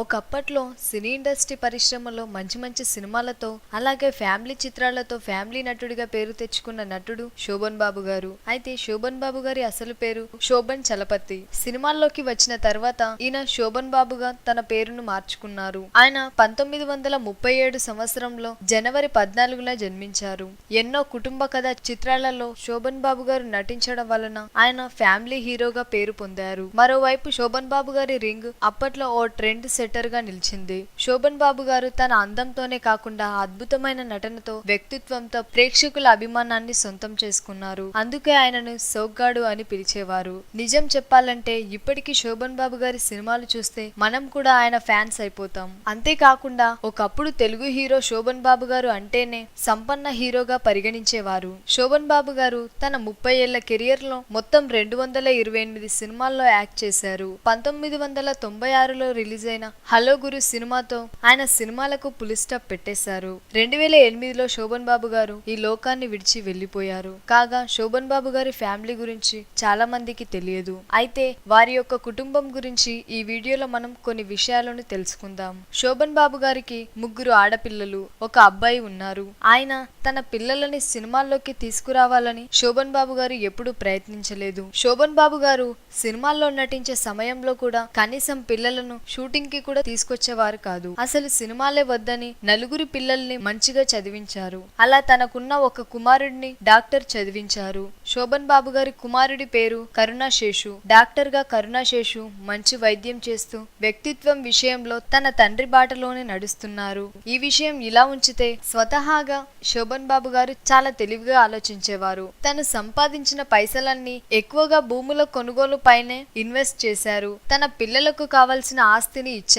ఒకప్పట్లో cine industry పరిశ్రమలో మంచి మంచి సినిమాలతో అలాగే ఫ్యామిలీ చిత్రాలతో ఫ్యామిలీ నటుడిగా పేరు తెచ్చుకున్న నటుడు శోభన్ బాబు గారు. అయితే శోభన్ బాబు గారి అసలు పేరు శోభన్ చలపతి. సినిమాల్లోకి వచ్చిన తర్వాత ఈయన శోభన్ బాబుగా తన పేరును మార్చుకున్నారు. ఆయన పంతొమ్మిది వందల ముప్పై ఏడు సంవత్సరంలో జనవరి పద్నాలుగున జన్మించారు. ఎన్నో కుటుంబ కథ చిత్రాలలో శోభన్ బాబు గారు నటించడం వలన ఆయన ఫ్యామిలీ హీరోగా పేరు పొందారు. మరోవైపు శోభన్ బాబు గారి రింగ్ అప్పట్లో ఓ ట్రెండ్ సెట్ గా నిలిచింది. శోభన్ బాబు గారు తన అందంతోనే కాకుండా అద్భుతమైన నటనతో వ్యక్తిత్వంతో ప్రేక్షకుల అభిమానాన్ని సొంతం చేసుకున్నారు. అందుకే ఆయనను సోగ్గాడు అని పిలిచేవారు. నిజం చెప్పాలంటే ఇప్పటికీ శోభన్ బాబు గారి సినిమాలు చూస్తే మనం కూడా ఆయన ఫ్యాన్స్ అయిపోతాం. అంతేకాకుండా ఒకప్పుడు తెలుగు హీరో శోభన్ బాబు గారు అంటేనే సంపన్న హీరోగా పరిగణించేవారు. శోభన్ బాబు గారు తన ముప్పై ఏళ్ళ కెరియర్లో మొత్తం రెండు వందల ఇరవై ఎనిమిది సినిమాల్లో యాక్ట్ చేశారు. పంతొమ్మిది వందల తొంభై ఆరులో రిలీజ్ అయిన హలో గురు సినిమాతో ఆయన సినిమాలకు పులి స్టాప్ పెట్టేశారు. రెండు వేల ఎనిమిదిలో శోభన్ బాబు గారు ఈ లోకాన్ని విడిచి వెళ్ళిపోయారు కాగా శోభన్ బాబు గారి ఫ్యామిలీ గురించి చాలా మందికి తెలియదు. అయితే వారి యొక్క కుటుంబం గురించి ఈ వీడియోలో మనం కొన్ని విషయాలను తెలుసుకుందాం. శోభన్ బాబు గారికి ముగ్గురు ఆడపిల్లలు ఒక అబ్బాయి ఉన్నారు. ఆయన తన పిల్లలని సినిమాల్లోకి తీసుకురావాలని శోభన్ బాబు గారు ఎప్పుడూ ప్రయత్నించలేదు. శోభన్ బాబు గారు సినిమాల్లో నటించే సమయంలో కూడా కనీసం పిల్లలను షూటింగ్కి కూడా తీసుకొచ్చేవారు కాదు. అసలు సినిమాలే వద్దని నలుగురు పిల్లల్ని మంచిగా చదివించారు. అలా తనకున్న ఒక కుమారుడిని డాక్టర్ చదివించారు. శోభన్ బాబు గారి కుమారుడి పేరు కరుణాశేషు. డాక్టర్గా కరుణాశేషు మంచి వైద్యం చేస్తూ వ్యక్తిత్వం విషయంలో తన తండ్రి బాటలోనే నడుస్తున్నారు. ఈ విషయం ఇలా ఉంచితే స్వతహాగా శోభన్ బాబు గారు చాలా తెలివిగా ఆలోచించేవారు. తను సంపాదించిన పైసలన్నీ ఎక్కువగా భూముల కొనుగోలు పైనే ఇన్వెస్ట్ చేశారు. తన పిల్లలకు కావలసిన ఆస్తిని ఇచ్చారు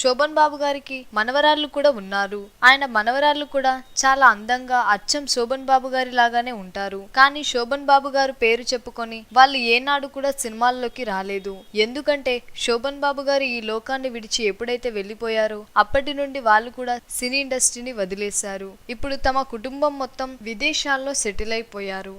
శోభన్ బాబు గారికి మనవరాళ్ళు కూడా ఉన్నారు. ఆయన మనవరాళ్ళు కూడా చాలా అందంగా అచ్చం శోభన్ బాబు గారి లాగానే ఉంటారు. కానీ శోభన్ బాబు గారు పేరు చెప్పుకొని వాళ్ళు ఏనాడు కూడా సినిమాల్లోకి రాలేదు. ఎందుకంటే శోభన్ బాబు గారు ఈ లోకాన్ని విడిచి ఎప్పుడైతే వెళ్ళిపోయారో అప్పటి నుండి వాళ్ళు కూడా సినీ ఇండస్ట్రీని వదిలేశారు. ఇప్పుడు తమ కుటుంబం మొత్తం విదేశాల్లో సెటిల్ అయిపోయారు.